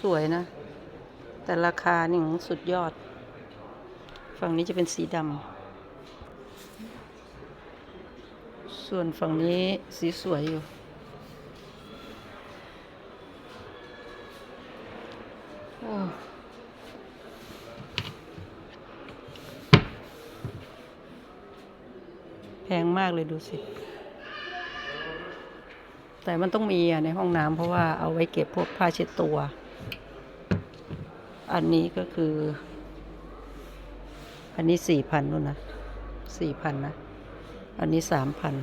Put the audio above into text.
สวยๆนะ แต่ราคานี่หือสุดยอด ฝั่งนี้จะเป็นสีดำ ส่วนฝั่งนี้สีสวยอยู่ โอ้แพงมากเลยดูสิ แต่มันต้องมีอะในห้องน้ำเพราะว่าเอาไว้เก็บพวกผ้าเช็ดตัว อันนี้ก็คือ อันนี้สี่พันนู่นนะสี่พันนะ อันนี้สามพัน